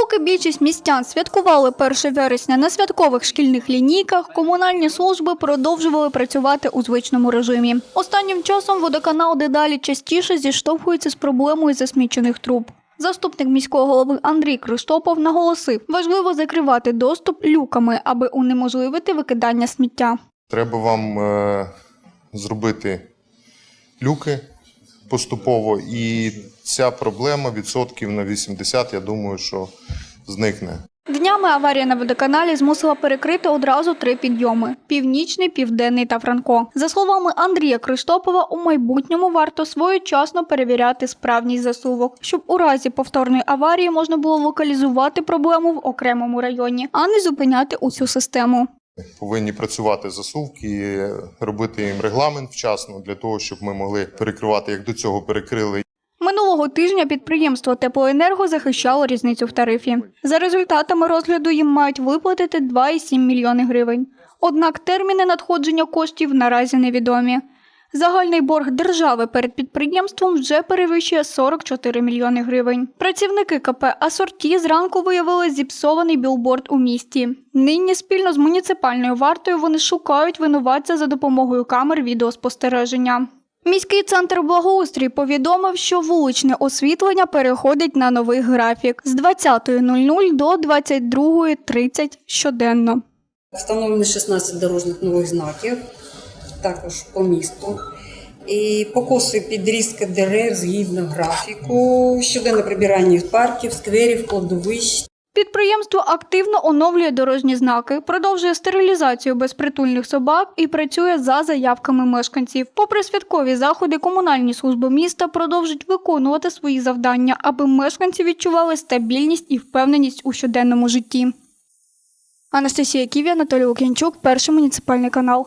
Поки більшість містян святкували 1 вересня на святкових шкільних лінійках, комунальні служби продовжували працювати у звичному режимі. Останнім часом водоканал дедалі частіше зіштовхується з проблемою засмічених труб. Заступник міського голови Андрій Криштопов наголосив, важливо закривати доступ люками, аби унеможливити викидання сміття. Треба вам е, зробити люки поступово, і ця проблема відсотків на 80, я думаю, що зникне. Днями аварія на водоканалі змусила перекрити одразу три підйоми: північний, південний та Франко. За словами Андрія Криштопова, у майбутньому варто своєчасно перевіряти справність засувок, щоб у разі повторної аварії можна було локалізувати проблему в окремому районі, а не зупиняти усю систему. Повинні працювати засувки, робити їм регламент вчасно для того, щоб ми могли перекривати, як до цього перекрили Минулого тижня підприємство Теплоенерго захищало різницю в тарифі. За результатами розгляду їм мають виплатити 2,7 мільйони гривень. Однак терміни надходження коштів наразі невідомі. Загальний борг держави перед підприємством вже перевищує 44 мільйони гривень. Працівники КП Асорті зранку виявили зіпсований білборд у місті. Нині спільно з муніципальною вартою вони шукають винуватця за допомогою камер відеоспостереження. Міський центр благоустрій повідомив, що вуличне освітлення переходить на новий графік з 20.00 до 22.30 щоденно. Встановлено 16 дорожніх нових знаків, також по місту. І покоси підрізки дерев згідно графіку, щоденне прибирання парків, скверів, кладовищ. Підприємство активно оновлює дорожні знаки, продовжує стерилізацію безпритульних собак і працює за заявками мешканців. Попри святкові заходи, комунальні служби міста продовжують виконувати свої завдання, аби мешканці відчували стабільність і впевненість у щоденному житті. Анастасія Ківі, Анатолій Лук'янчук, перший муніципальний канал.